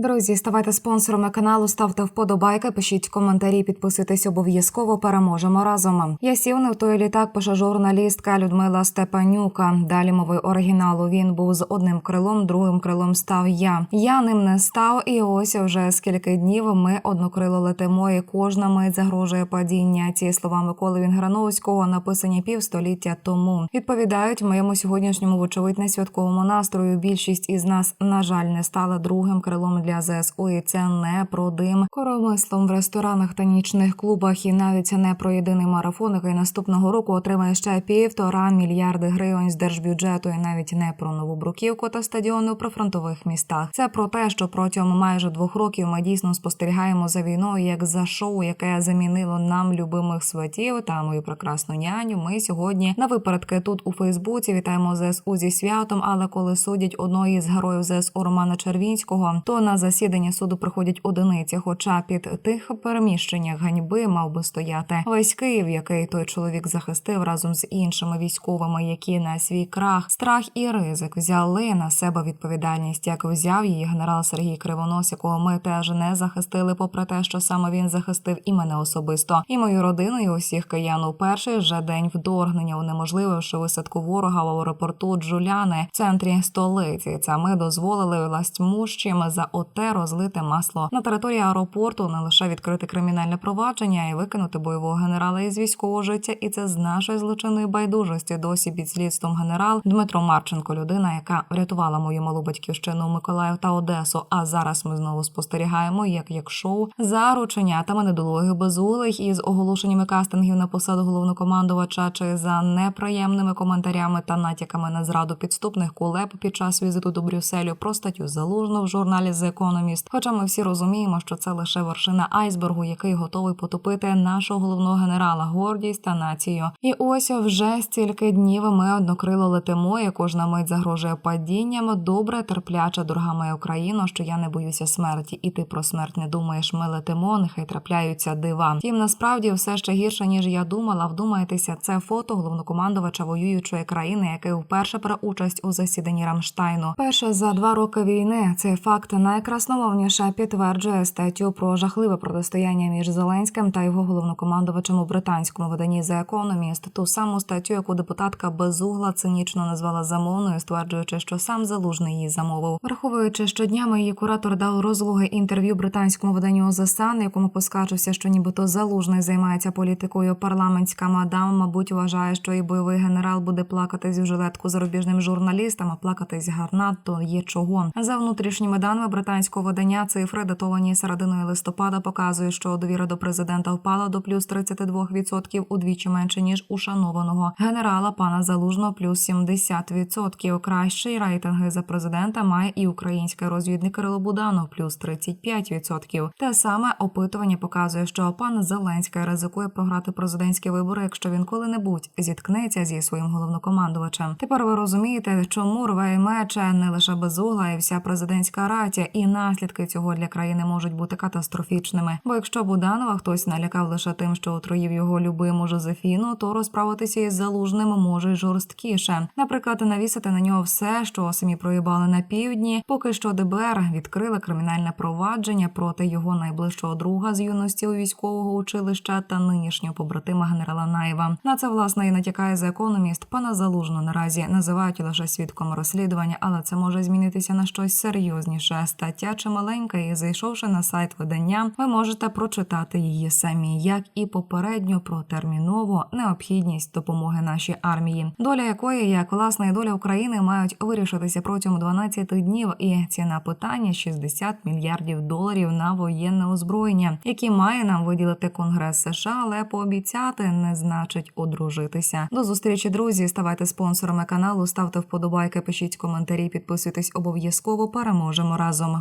Друзі, ставайте спонсорами каналу, ставте вподобайки, пишіть коментарі, підписуйтесь обов'язково. Переможемо разом. Я сів не в той літак. Пише журналістка Людмила Степанюка. Далі мови оригіналу. Він був з одним крилом, другим крилом став я. Я ним не став, і ось вже скільки днів ми однокрило летимо, і кожна мить загрожує падіння. Ці слова Миколи Вінграновського написані півстоліття тому. Відповідають моєму сьогоднішньому вочевидь не святковому настрою. Більшість із нас, на жаль, не стала другим крилом для ЗСУ. І це не про дим коромислом в ресторанах та нічних клубах, і навіть не про єдиний марафон, який наступного року отримає ще півтора мільярди гривень з держбюджету, і навіть не про нову бруківку та стадіони у прифронтових містах. Це про те, що протягом майже двох років ми дійсно спостерігаємо за війною, як за шоу, яке замінило нам любимих сватів та мою прекрасну няню. Ми сьогодні на випередки тут у Фейсбуці вітаємо ЗСУ зі святом. Але коли судять одного із героїв ЗСУ Романа Червінського, то на засідання суду приходять одиниці. Хоча під тих переміщеннях ганьби мав би стояти весь Київ, який той чоловік захистив разом з іншими військовими, які на свій крах, страх і ризик взяли на себе відповідальність, як взяв її генерал Сергій Кривонос, якого ми теж не захистили, попри те, що саме він захистив і мене особисто, і мою родину, і усіх киян у перший же день вторгнення, унеможлививши висадку ворога в аеропорту Джуляни в центрі столиці. Це ми дозволили властьмущим за оте розлити масло на території аеропорту, не лише відкрити кримінальне провадження і викинути бойового генерала із військового життя. І це з нашої злочинної байдужості досі під слідством генерал Дмитро Марченко, людина, яка врятувала мою малу батьківщину Миколаїв та Одесу. А зараз ми знову спостерігаємо, як як шоу за рученятами недолугих безулих із оголошеннями кастингів на посаду головнокомандувача чи за неприємними коментарями та натяками на зраду підступних кулеб під час візиту до Брюсселю про статтю залужно в журналі The Economist. Хоча ми всі розуміємо, що це лише вершина айсбергу, який готовий потопити нашого головного генерала, гордість та націю. І ось вже стільки днів ми однокрило летимо, і кожна мить загрожує падінням. Добре, терпляча, дорога моя Україно, що я не боюся смерті, і ти про смерть не думаєш. Ми летимо, нехай трапляються дива. Втім, насправді все ще гірше ніж я думала. Вдумайтеся, це фото головнокомандувача воюючої країни, який вперше бере участь у засіданні Рамштайну. Перше за два роки війни цей факт найкрасномовніше підтверджує статтю про жахливе протистояння між Зеленським та його головнокомандувачем у британському виданні The Economist. Ту саму статтю, яку депутатка Безугла цинічно назвала замовною, стверджуючи, що сам залужний її замовив, враховуючи, що днями її куратор дав розлоге інтерв'ю британському виданню The Sun, якому поскаржився, що нібито залужний займається політикою. Парламентська мадам, мабуть, вважає, що і бойовий генерал буде плакатись в жилетку зарубіжним журналістам, а плакатись гарна, то є чого. За внутрішніми даними британського видання, цифри датовані серединою листопада, показують, що довіра до президента впала до плюс 32%, удвічі менше ніж у шанованого генерала пана Залужного, плюс 70%. Кращий рейтинги за президента має і український розвідник Кирило Буданов, плюс 35%. Те саме опитування показує, що пан Зеленський ризикує програти президентські вибори, якщо він коли-небудь зіткнеться зі своїм головнокомандувачем. Тепер ви розумієте, чому рве і мече не лише безугла і вся президентська ратя, і наслідки цього для країни можуть бути катастрофічними. Бо якщо Буданова хтось налякав лише тим, що отруїв його любиму Жозефіну, то розправитися із залужним може й жорсткіше. Наприклад, навісити на нього все, що самі проїбали на півдні. Поки що ДБР відкрили кримінальне провадження проти його найближчого друга з юності у військового училища та нинішнього побратима генерала Наєва. На це власне і натякає за економіст. Пана залужно наразі називають лише свідком розслідування, але це може змінитися на щось серйозніше. Стаття чималенька, і зайшовши на сайт видання, ви можете прочитати її самі, як і попередньо про термінову необхідність допомоги нашій армії, доля якої, як власне і доля України, мають вирішитися протягом 12 днів. І ціна питання 60 мільярдів доларів на воєнне озброєння, які має нам виділити Конгрес США, але пообіцяти не значить одружитися. До зустрічі, друзі. Ставайте спонсорами каналу, ставте вподобайки, пишіть коментарі, підписуйтесь обов'язково. Переможемо разом.